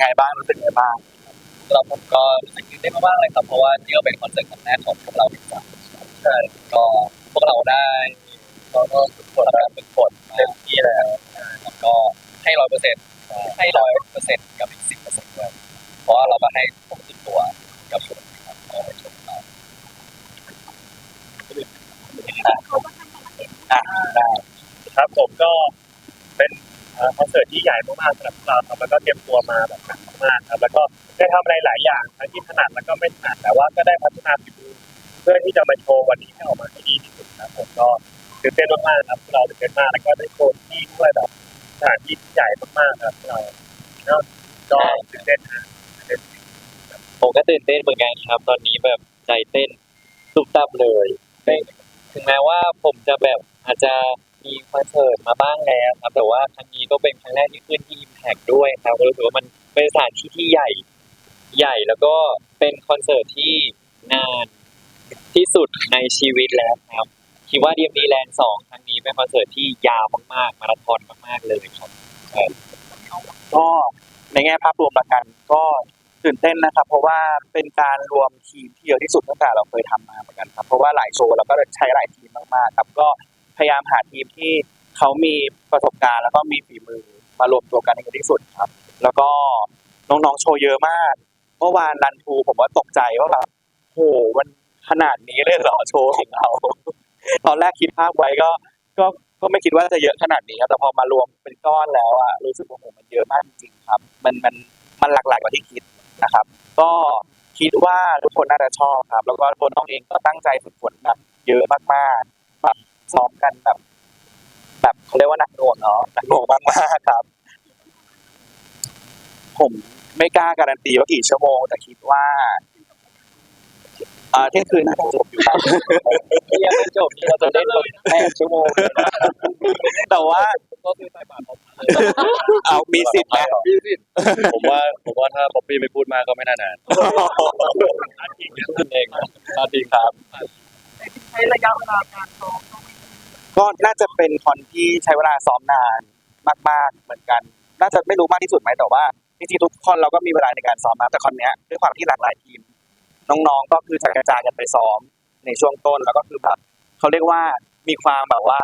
ยังไงบ้างรู้สึกยังไงบ้างเราผมก็รู้สึกตื่นเต้นมากๆเลยครับเพราะว่านี่ก็เป็นคอนเสิร์ตครั้งแรกของพวกเราอีกครับใช่ก็พวกเราได้ก็ก็ฝึกฝนแล้วฝึกฝนเต็มที่แล้วแล้วก็ให้ร้อยเปอร์เซ็นต์ให้ร้อยเปอร์เซ็นต์กับอีกสิบเปอร์เซ็นต์ด้วยเพราะว่าเราก็ให้ผมติดตัวกับชุดครับก็ไปชมเราอะได้ครับผมก็ คอนเสิร์ตที่ใหญ่มากๆสำหรับพวกเราครับแล้วก็เตรียมตัวมาแบบหนักมากครับแล้วก็ได้ทำอะไรหลายอย่างทั้งที่ถนัดแล้วก็ไม่ถนัดแต่ว่าก็ได้พัฒนาฝีมือเพื่อที่จะมาโชว์วันนี้ให้ออกมาให้ดีที่สุดครับผมก็ตื่นเต้นมากๆครับพวกเราตื่นเต้นมากแล้วก็ได้โชว์ที่ด้วยแบบสถานที่ที่ใหญ่มากๆครับเราเนาะก็ตื่นเต้นนะตื่นเต้นผมก็ตื่นเต้นเหมือนกันครับ ตอนนี้แบบใจเต้นตุบตับเลยถึงแม้ว่าผมจะแบบอาจจะ มีคอนเสิร์ตมาบ้างแล้วครับ แต่ว่าครั้งนี้ก็เป็นครั้งแรกที่ขึ้นที่ Impact ด้วยครับก็รู้สึกว่ามันเป็นสถานที่ที่ใหญ่ใหญ่แล้วก็เป็นคอนเสิร์ตที่นานที่สุดในชีวิตแล้วครับ คิดว่า DMD Land 2ครั้งนี้เป็นคอนเสิร์ตที่ยาวมากๆ มาราธอนมากๆเลยครับก็ในแง่ภาพรวมละกันก็ตื่นเต้นนะครับ เพราะว่าเป็นการรวมทีมที่เยอะที่สุดตั้งแต่เราเคยทำมาเหมือนกันครับ เพราะว่าหลายโชว์เราก็ใช้หลายทีมมากๆครับก็ พยายามหาทีมที่เขามีประสบการณ์ แล้วก็มีฝีมือมารวมตัวกันให้ที่สุดครับ แล้วก็น้องๆโชว์เยอะมากเมื่อวานรันทูผมว่าตกใจว่าแบบโหมันขนาดนี้เลยเหรอโชว์ของเรา ตอนแรกคิดภาพไว้ก็ก็ก็ไม่คิดว่าจะเยอะขนาดนี้ครับแต่พอมารวมเป็นก้อนแล้วอะรู้สึกว่าโหมันเยอะมากจริงๆครับ มันมันมันหลากหลายกว่าที่คิดนะครับ ก็คิดว่าทุกคนน่าจะชอบครับ แล้วก็ตัวน้องเองก็ตั้งใจฝึกฝนแบบเยอะมากๆ ซ้อมกันแบบ แบบเขาเรียกว่าหนักหน่วงเนาะหนักหน่วงมากๆครับ ผมไม่กล้าการันตีว่ากี่ชั่วโมง แต่คิดว่าเอ่อเที่ยงคืนน่าจะจบอยู่ครับยังไม่จบนี่เราจะได้เลยแปดชั่วโมงเลยนะแต่ว่าก็คือใส่บาตรผมเอามีสิทธิ์ไหมผมว่าผมว่าถ้าป๊อปปี้ไม่พูดมากก็ไม่น่านานเองนะสวัสดีครับใช้ระยะเวลาการซ้อม ก็น่าจะเป็นคอนที่ใช้เวลาซ้อมนานมาก ๆ เหมือนกัน น่าจะไม่รู้มากที่สุดไหมแต่ว่าจริงๆทุกคอนเราก็มีเวลาในการซ้อมนะแต่คอนเนี้ยด้วยความที่หลากหลายทีม น้องๆก็คือจะกระจายกันไปซ้อมในช่วงต้นแล้วก็คือแบบเขาเรียกว่ามีความแบบว่า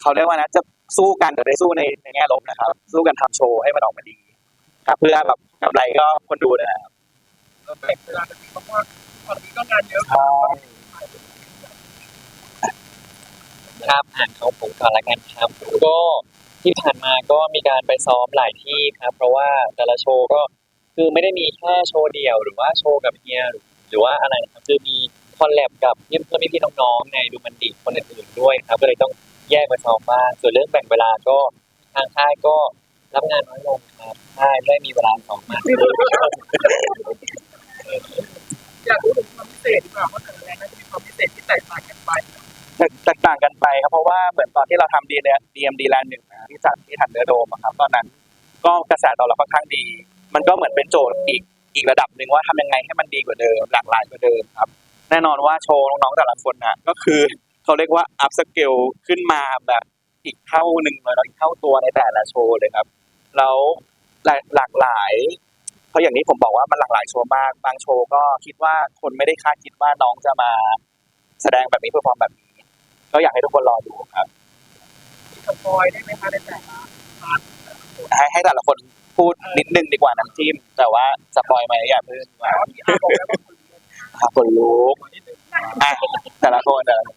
เขาเรียกว่านะจะสู้กันแต่ได้สู้ในในแง่ลบนะครับ สู้กันทำโชว์ให้มันออกมาดีครับเพื่อแบบกำไรก็คนดูนะครับแบ่งเวลากันดีเพราะว่าตอนนี้ก็งานเยอะ ครับอ่านของผมก่อนละกันครับ ก็ที่ผ่านมาก็มีการไปซ้อมหลายที่ครับ เพราะว่าแต่ละโชว์ก็คือไม่ได้มีแค่โชว์เดี่ยวหรือว่าโชว์กับเฮียหรือว่าอะไรนะครับคือมีคอลแลบกับเพื่อนพี่ๆน้องๆในดูมันดีคนอื่นๆด้วยครับ ก็เลยต้องแยกไปซ้อมบ้างส่วนเรื่องแบ่งเวลาก็ทางค่ายก็รับงานน้อยลงครับค่ายไม่มีเวลาซ้อมมากอยากรู้ถึงความพิเศษดีกว่าว่าแต่ละงานน่าจะมีความพิเศษที่แตกต่างกันไป แตกต่างกันไปครับเพราะว่าเหมือนตอนที่เราทำดีดีเอ็มดีแลนด์หนึ่งนะที่จัดที่ทันเดอร์โดมครับตอนนั้นก็กระแสตอบรับค่อนข้างดี มันก็เหมือนเป็นโจทย์อีกอีกระดับหนึ่งว่าทำยังไงให้มันดีกว่าเดิม หลากหลายกว่าเดิมครับ แน่นอนว่าโชว์น้องๆแต่ละคนน่ะก็คือเขาเรียกว่าอัพสเกลขึ้นมาแบบอีกเท่าหนึ่งเลยเนาะอีกเท่าตัวในแต่ละโชว์เลยครับแล้วหลายหลากหลายเพราะอย่างนี้ผมบอกว่ามันหลากหลายโชว์มาก บางโชว์ก็คิดว่าคนไม่ได้คาดคิดว่าน้องจะมาแสดงแบบนี้เพอร์ฟอร์มแบบนี้ ก็อยากให้ทุกคนรอดูครับมีสปอยได้ไหมคะในแต่ละพาร์ทให้ให้แต่ละคนพูดนิดนึงดีกว่าน้ำจิ้มแต่ว่าสปอยไหมอย่าเพิ่งว่าแต่ว่าที่อาบอกแล้วก็คืออะคนลุกอะแต่ละคนแต่ละคน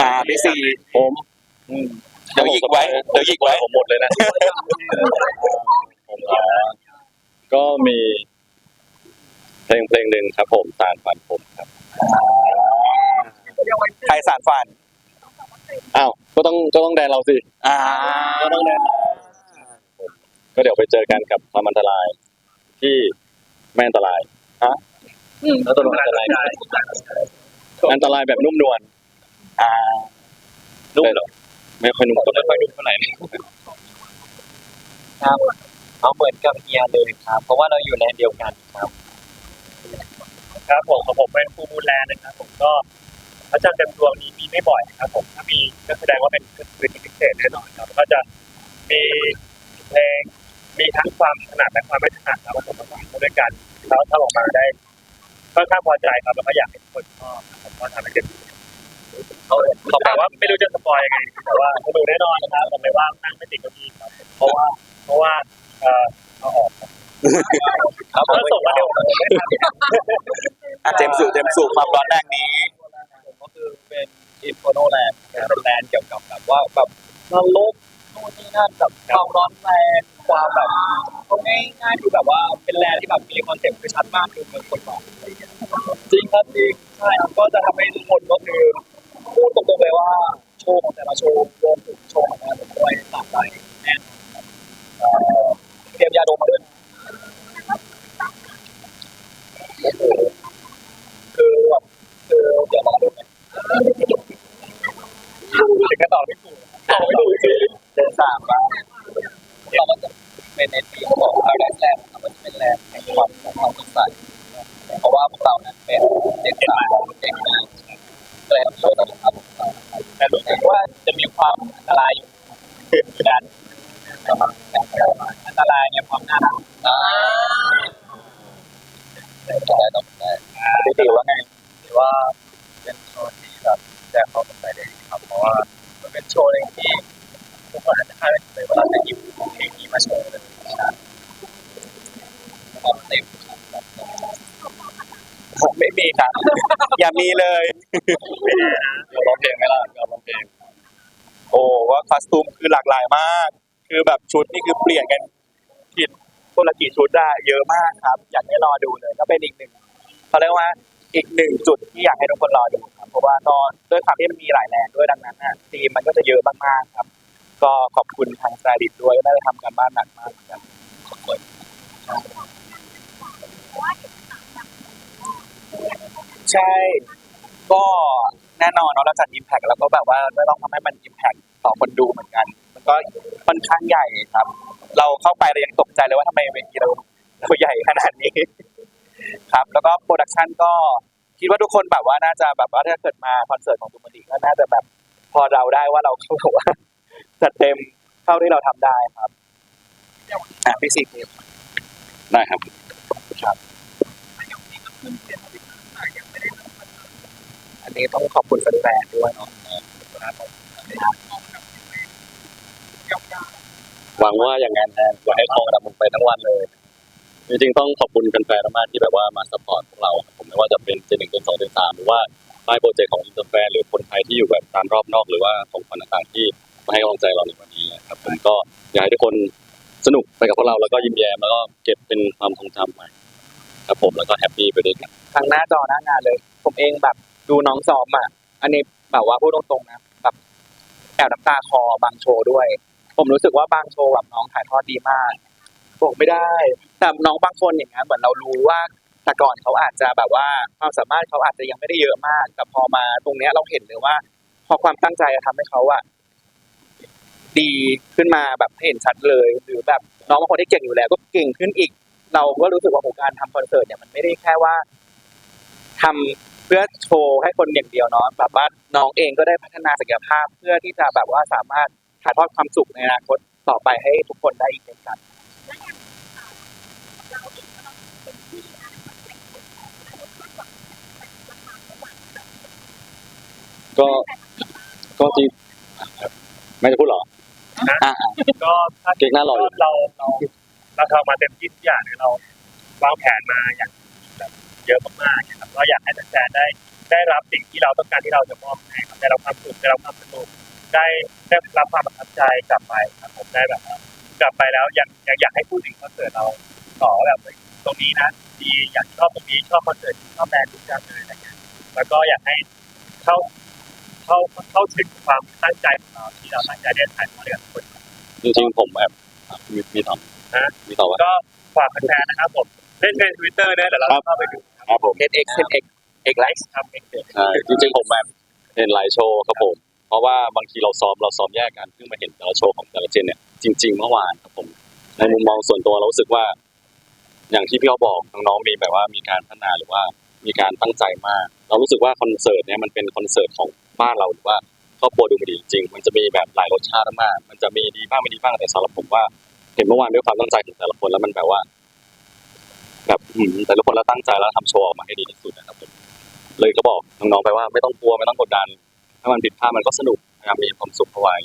อ่าพี่ซีผมอืมเดี๋ยวหยิกไว้เดี๋ยวหยิกไว้ผมหมดเลยนะ ผมอ่าก็มีเพลงเพลงหนึ่งครับผมสารฝันผมครับเรียกว่าใครสารฝัน อ้าวก็ต้องก็ต้องแดนเราสิอ่าก็ต้องแดนก็เดี๋ยวไปเจอกันกับความอันตราย ที่ไม่อันตรายแล้วตัวมันจะอะไรได้อันตรายแบบนุ่มนวลอ่านุ่มเหรอไม่ค่อยนุ่มไม่ค่อยดูเท่าไหร่ครับเอาเหมือนกับเฮียเลยครับ เพราะว่าเราอยู่แลนด์เดียวกันครับ ครับผมของผมเป็นฟูมูลแลนด์นะครับ ผมก็ พระจันทร์เต็มดวงนี้มีไม่บ่อยครับผมถ้ามีก็แสดงว่าเป็นคืนที่พิเศษแน่นอนครับก็จะมีเพลงมีทั้งความถนัดและความไม่ถนัดครับผสมผสานเข้าด้วยกันแล้วถ้าออกมาได้ค่อนข้างพอใจครับแล้วก็อยากให้ทุกคนชอบครับผมก็ทำให้เต็มที่เขาเขาแต่ว่าไม่รู้จะสปอยยังไงแต่ว่าสนุกแน่นอนนะครับผมไม่ว่านั่งไม่ติดเก้าอี้ครับเพราะว่าเพราะว่าเอ่อเอาออกครับครับผมก็ส่งมาเดี๋ยวผมไม่ทันอะเจมส์สู่เจมส์สู่ความร้อนแรงนี้ผมก็ คือเป็นอินโฟโนแลนด์เป็นแลนด์เกี่ยวกับแบบว่าแบบนรกนู่นนี่นั่นแบบความร้อนแรงความแบบเอาง่ายคือแบบว่าเป็นแลนด์ที่แบบมีคอนเซ็ปต์คือชัดมากคือเมืองคนบอกจริงครับจริงใช่ครับก็จะทำให้ทุกคนก็คือพูดตรงๆเลยว่าโชว์ของแต่ละโชว์รวมถึงโชว์ของแต่ละด้วยต่างไปแน่นเตรียมยาดมมาด้วยนะคือแบบคือเดี๋ยวรอดูนะ ถึงจะตอบไม่ถูกตอบไม่ถูกจริงเดือนสามมาเราก็จะเป็นในปีของเราได้แลนด์ครับมันจะเป็นแลนด์แห่งความความสดใสเพราะว่าพวกเรานั้นเป็นเด็กสาวเด็กงานเลยครับโชว์นะครับแต่รู้สึกว่าจะมีความอันตรายอยู่คือด้านอันตรายเนี่ยความน่ารักอ่าได้ต้องได้พี่ติว่าไงว่าเป็นโชว์ที่แบบแจ้งความสนใจได้ดีครับเพราะว่า มันเป็นโชว์หนึ่งที่ทุกคนอาจจะคาดไม่ถึงเลยว่าเราจะหยิบเพลงนี้มาโชว์เลยใช่ความเต็มครับ ผม ไม่มีครับ อย่ามีเลยเราร้องเพลงไหมล่ะเราร้องเพลงโอ้ว่าคอสตูมคือหลากหลายมาก คือแบบชุดนี่คือเปลี่ยนกันผิดคนละกี่ชุดได้เยอะมากครับ อยากให้รอดูเลยก็เป็นอีกหนึ่งเขาเรียกว่าอีกหนึ่งจุดที่อยากให้ทุกคนรอดูครับเพราะว่าก็ด้วยความที่มันมีหลายแลนด์ด้วยดังนั้นน่ะทีมมันก็จะเยอะมากๆครับ ก็ขอบคุณทางสไตลิสต์ด้วยได้ทำการบ้านหนักมากเหมือนกัน ใช่ ก็แน่นอนเนาะเราจัดอิมแพกแล้วก็แบบว่าก็ต้องทำให้มันอิมแพกต่อคนดูเหมือนกัน มันก็ค่อนข้างใหญ่ครับ เราเข้าไปเรายังตกใจเลยว่าทำไมเวทีเราเราใหญ่ขนาดนี้ ครับ แล้วก็โปรดักชันก็คิดว่าทุกคนแบบว่าน่าจะแบบว่าถ้าเกิดมาคอนเสิร์ตของตูมาดีก็น่าจะแบบพอเราได้ว่าเราเข้าบอกว่าจัดเต็มเท่าที่เราทำได้ครับอะพี่สิครับได้ครับอัน นี้ต้องขอบคุณแฟนๆด้วยเนาะหวังว่าอย่างนั้นนะอยากให้ทองดำลงไปทั้งวันเลย จริงๆต้องขอบคุณแฟนๆมากที่แบบว่ามาซัพพอร์ตพวกเราครับผมไม่ว่าจะเป็นเจนหนึ่งเจนสองเจนสามหรือว่าป้ายโปรเจกต์ของอินเตอร์แฟนหรือคนไทยที่อยู่แบบตามรอบนอกหรือว่าของคนต่างๆที่มาให้กำลังใจเราในวันนี้นะครับผมก็อยากให้ทุกคนสนุกไปกับพวกเราแล้วก็ยิ้มแย้มแล้วก็เก็บเป็นความทรงจำใหม่ครับผมแล้วก็แฮปปี้ไปด้วยกันทางหน้าจอหน้างานเลย ผมเองแบบ ดูน้องซ้อมอะ อันนี้แบบว่าพูดตรงๆนะแบบแอบน้ำตาคอบางโชว์ด้วย ผมรู้สึกว่าบางโชว์แบบน้องถ่ายทอดดีมากบอกไม่ได้ แต่น้องบางคนอย่างเงี้ยเหมือนเรารู้ว่าแต่ก่อนเขาอาจจะแบบว่าความสามารถเขาอาจจะยังไม่ได้เยอะมาก แต่พอมาตรงเนี้ยเราเห็นเลยว่า พอความตั้งใจอะทำให้เขาอะดีขึ้นมาแบบเห็นชัดเลย หรือแบบน้องบางคนที่เก่งอยู่แล้ว ก็เก่งขึ้นอีก เราก็รู้สึกว่าโอ้การทำคอนเสิร์ตเนี่ยมันไม่ได้แค่ว่าทำ เพื่อโชว์ให้คนอย่างเดียวเนาะแบบว่าน้องเองก็ได้พัฒนาศักยภาพ เพื่อที่จะแบบว่าสามารถถ่ายทอดความสุขในอนาคตต่อไปให้ทุกคนได้อีกเช่นกันก็ก็จริงไม่จะพูดหรออ่าก็ถ้าเก่งหน้ารออยู่ เราเราเราทำมาเต็มที่ทุกอย่างเลยเราวางแผนมาอย่างแบบ เยอะมากๆนะครับก็อยากให้แฟนๆได้ได้รับสิ่งที่เราต้องการที่เราจะมอบให้ครับได้รับความสุขได้รับความสนุกได้ได้รับความประทับใจกลับไปครับผมได้แบบว่ากลับไปแล้วยังยังอยากให้พูดถึงคอนเสิร์ตเราต่อแบบเฮ้ยตรงนี้นะดีอยากชอบตรงนี้ชอบคอนเสิร์ตชอบแบรนด์ทุกอย่างเลยอะไรเงี้ยแล้วก็อยากให้เข้าเข้าเข้าถึงความตั้งใจของเราที่เราตั้งใจได้ถ่ายทอดให้กับทุกคนจริงๆผมแบบมีมีต่อฮะมีต่อว่าก็ฝากแฟนๆนะครับผมเล่นในทวิตเตอร์เนี่ยเดี๋ยวเราเข้าไปดู ครับผมเอ็กเอ็กเอ็กเอ็กไลฟ์ครับเอ็กเด็ใช่จริงๆผมแบบเห็นหลายโชว์ครับผม เพราะว่าบางทีเราซ้อมเราซ้อมแยกกันเพิ่งมาเห็นแต่ละโชว์ของแต่ละเจนเนี่ยจริงๆเมื่อวานครับผม ในมุมมองส่วนตัวเรารู้สึกว่า อย่างที่พี่เขาบอกน้องๆมีแบบว่ามีการพัฒนาหรือว่ามีการตั้งใจมาก เรารู้สึกว่าคอนเสิร์ตเนี่ยมันเป็นคอนเสิร์ตของบ้านเราหรือว่าครอบครัวดูมันดีจริงๆมันจะมีแบบหลายรสชาติมาก มันจะมีดีบ้างไม่ดีบ้างแต่สำหรับผมว่า เห็นเมื่อวานด้วยความตั้งใจของแต่ละคนแล้วมันแบบว่า แบบอืมแต่ละคนเราตั้งใจแล้วทำโชว์ออกมาให้ดีที่สุดนะครับผมเลยก็บอกน้องๆไปว่าไม่ต้องกลัวไม่ต้องกดดัน ถ้ามันผิดพลาดมันก็สนุกนะครับมีความสุขเอาไว้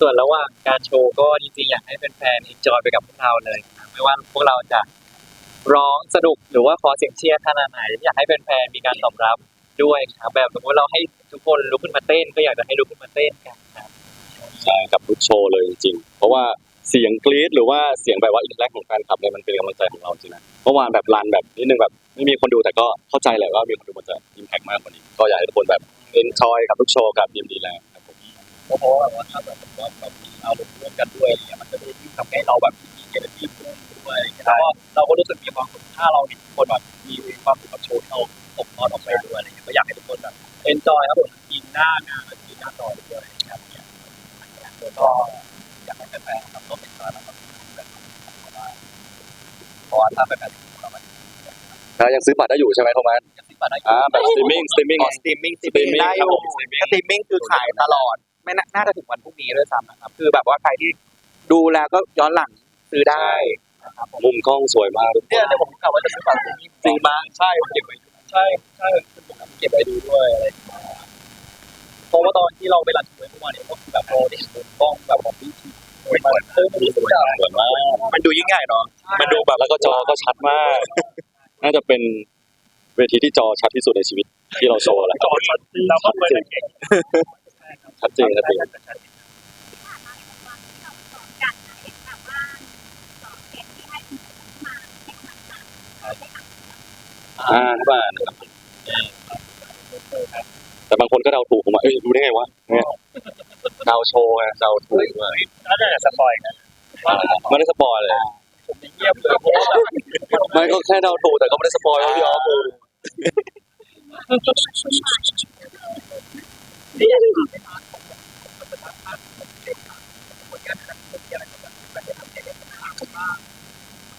ส่วนระหว่างการโชว์ก็จริงๆอยากให้แฟนๆ enjoy ไปกับพวกเราเลยครับไม่ว่าพวกเราจะร้องสนุกหรือว่าขอเสียงเชียร์ขนาดไหนอยากให้แฟนๆมีการตอบรับด้วยครับแบบสมมติเราให้ทุกคนลุกขึ้นมาเต้น ก็อยากจะให้ลุกขึ้นมาเต้นกันครับ ใช่กับทุกโชว์เลยจริงๆเพราะว่า เสียงกรี๊ดหรือว่าเสียงแบบว่าอินแรกของแฟนคลับเนี่ยมันเป็นกำลังใจของเราจริงนะเมื่อวานแบบรันแบบนิดนึงแบบไม่มีคนดูแต่ก็เข้าใจแหละว่ามีคนดูมันจะอิมแพกมากกว่านี้ก็อยากให้ทุกคนแบบเอนจอยกับทุกโชว์กับดีมดีแลนด์ครับผมเพราะว่าแบบว่าถ้าแบบว่าเรามีอารมณ์ร่วมกันด้วยเงี้ยมันจะได้ยิ่งทำให้เราแบบมีเอเนอร์จีเพิ่มด้วยแล้วก็เราก็รู้สึกมีความสุขถ้าเราเห็นคนแบบมีความสุขกับโชว์ที่เราตกทอดออกไปด้วยอะไรเงี้ยก็อยากให้ทุกคนแบบเอนจอยครับผมทีมหน้างานและทีมหน้าจอด้วยครับเนี่ยแล้วก็ อยากให้แฟนๆครับต้องติดตามนะครับเพราะว่าถ้าแฟนๆเรามันแล้วยังซื้อบัตรได้อยู่ใช่ไหมโทมัสจะติดมาได้อ่าแบบสตรีมมิ่งสตรีมมิ่งสตรีมมิ่งสตรีมมิ่ง ได้อครับยู่ผมสตรีมมิ่งสตรีมมิ่งคือขายตลอด ไม่น่าน่าจะถึงวันพรุ่งนี้ด้วยซ้ำนะครับ คือแบบว่าใครที่ดูแล้วก็ย้อนหลังซื้อได้นะครับผมมุมกล้องสวยมากทุกคเนี่ยนเดี๋ยวผมกะว่าจะซื้อบัตรซื้อนี่จริงมาใช่ผมเก็บไว้ใช่ใช่คือผมเก็บไว้ดูด้วยอะไรอย่างเงี้ยเพราะว่าตอนที่เราไปรันทัวร์เมื่อวานเนี่ยก็คือแบบโอ้ได้เห็นมุมกล้องแบบของพี่ที มันเออมันสวยอะสวยมากมันดูยิ่งใหญ่เนาะมันดูแบบแล้วก็จอก็ชัดมาก น่าจะเป็นเวทีที่จอชัดที่สุดในชีวิตที่เราโชว์แล้วจอชัดเราก็เคยเก่งชัดเจนชัดเจนอ่าที่บ้านนะครับแต่บางคนก็เดาถูกผมว่าเอ้ยรู้ได้ไงวะเนี่ย เดาโชว์ไงเดาถูกด้วยน่าจะสปอยกันไม่ได้สปอยเลยผมเงียบเลยเพราะว่าไม่ก็แค่เดาถูกแต่ก็ไม่ได้สปอยว่าพี่ออฟคือ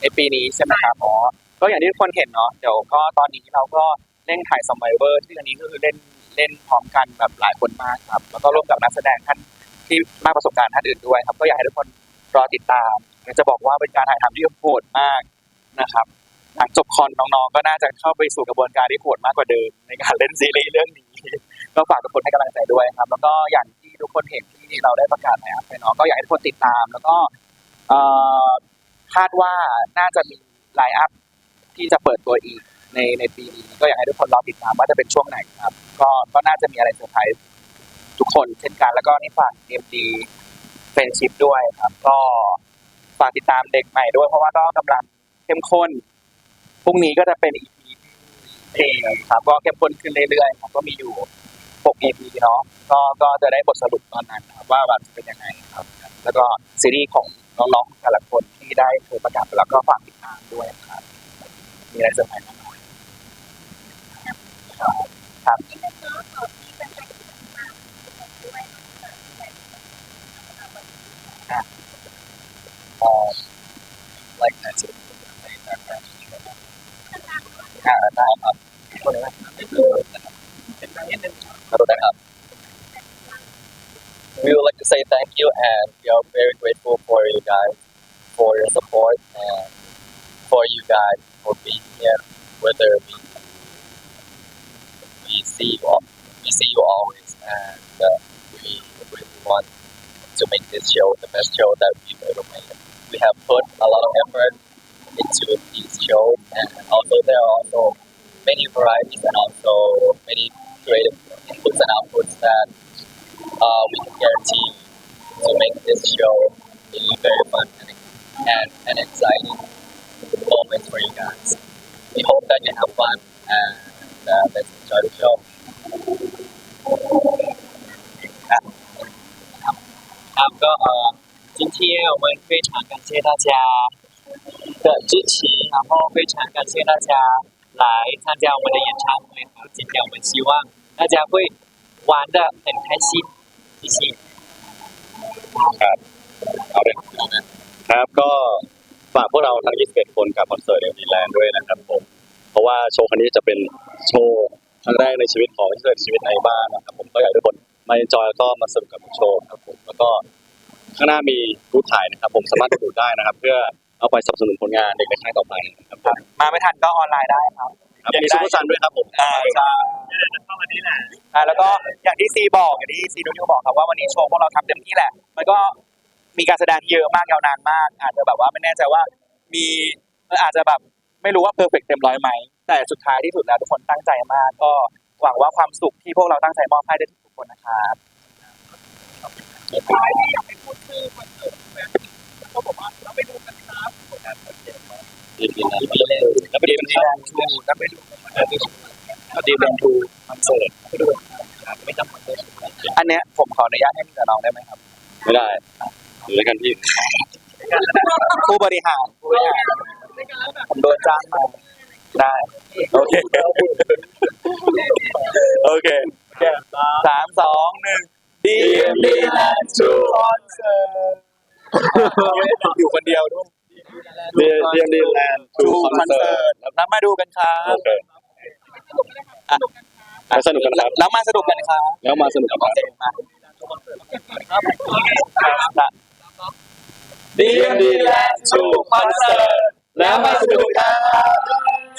ในปีนี้ใช่ไหมครับอ๋อก็อย่างที่ทุกคนเห็นเนาะเดี๋ยวก็ตอนนี้เราก็เร่งถ่ายซัมไบเวอร์ที่อันนี้ก็คือเล่น เล่นพร้อมกันแบบหลายคนมากครับ แล้วก็ร่วมกับนักแสดงท่านที่มากประสบการณ์ท่านอื่นด้วยครับ ก็อยากให้ทุกคนรอติดตามจะบอกว่าเป็นการถ่ายทำที่โหดมากนะครับหลังจบคอนน้องๆ ก็น่าจะเข้าไปสู่กระบวนการที่โหดมากกว่าเดิม ในการเล่นซีรีส์เรื่องนี้ก็ฝากทุกคนให้กำลังใจด้วยครับ แล้วก็อย่างที่ทุกคนเห็นที่เราได้ประกาศไปไปเนาะก็อยากให้ทุกคนติดตาม แล้วก็คาดว่าน่าจะมีไลน์อัพที่จะเปิดตัวอีกในในปีนี้ก็อยากให้ทุกคนรอติดตามว่าจะเป็นช่วงไหนครับ ก็ก็น่าจะมีอะไรเซอร์ไพรส์ทุกคนเช่นกัน แล้วก็นี่ฝาก DMD เฟนชิพด้วยครับ ก็ฝากติดตามเด็กใหม่ด้วย เพราะว่าก็กำลังเข้มข้นพรุ่งนี้ก็จะเป็น EP ที่ครับ ก็เข้มข้นขึ้นเรื่อยๆครับก็มีอยู่6 EP เนาะก็ก็จะได้บทสรุปตอนนั้นครับว่าแบบจะเป็นยังไงครับ แล้วก็ซีรีส์ของน้องๆแต่ละคนที่ได้เคยประกาศแล้วก็ฝากติดตามด้วยครับ มีอะไรเซอร์ไพรส์แน่นอนครับ อ๋อ like that อ่าได้ครับคนนี้เป็นทางนิดนึงขอโทษนะครับ We would like to say thank you and we are very grateful for you guys for your support and for you guys for being here whether we we see you always and uh, we really want to make this show the best show that we've ever made. We have put a lot of effort into these shows and also there are also many varieties and also many creative inputs and outputs that uh, we can guarantee to make this show very fun and, and exciting moments for you guys. We hope that you have fun and uh, let's enjoy the show. ครับก็เอ่อ今天我们非常感谢大家的支持，然后非常感谢大家来参加我们的演唱会。然后今天我们希望大家会玩的很开心，谢谢。 เอาเลยครับก็ฝากพวกเราทั้ง 21 คนกับคอนเสิร์ตเดลีแลนด์ด้วยนะครับผม เพราะว่าโชว์ครั้งนี้จะเป็นโชว์ ครั้งแรกในชีวิตของที่เกิดชีวิตในบ้านนะครับผมก็อยากให้ทุกคนมาเอนจอยแล้วก็มาสนุกกับโชว์ครับผมแล้วก็ข้างหน้ามีรูปถ่ายนะครับ ผมสามารถดูได้นะครับ เพื่อเอาไปสนับสนุนผลงานเด็กในค่ายต่อไปนะครับผมมาไม่ทันก็ออนไลน์ได้ครับ ครับมีซุปเปอร์ซันด้วยครับผมอ่าใช่เข้ามานี่แหละอ่าแล้วก็อย่างที่ซีบอกอย่างที่ซีดูนิวบอกครับว่าวันนี้โชว์พวกเราทำเต็มที่แหละ มันก็มีการแสดงที่เยอะมากยาวนานมาก อาจจะแบบว่าไม่แน่ใจว่ามีอาจจะแบบไม่รู้ว่าเพอร์เฟกเต็มร้อยไหม แต่สุดท้ายที่สุดแล้วทุกคนตั้งใจมาก ก็หวังว่าความสุขที่พวกเราตั้งใจมอบให้ได้ทุกคนนะครับท้ายที่อยากให้พูดชื่อคนเสิร์ตแบบก็บอกว่าเราไปดูกันครับผลงานคนเสิร์ตดีดีนะแล้วไปดีมันดีแลนทูแล้วไปดูดีแลนทูคอนเสิร์ตไปดูครับไม่จำคอนเสิร์ตอันเนี้ยผมขออนุญาตให้มีกับน้องได้ไหมครับ ไม่ได้อยู่ด้วยกันพี่ผู้บริหารผู้บริหารผมโดนจ้างมา ได้ โอเค โอเคสามสองหนึ่งดีดีแลนด์ทูคอนเสิร์ตอยู่คนเดียวด้วยเดียดีดีแลนด์ทูทูคคออนนเสิเสิร์ร์ตแล้วมาดูกันครับโอเคมาสนุกกันครับ แล้วมาสนุกกันครับ แล้วมาสนุกกันครับมาดีดีแลนด์ทูคอนเสิร์ตแล้วมาสนุกกัน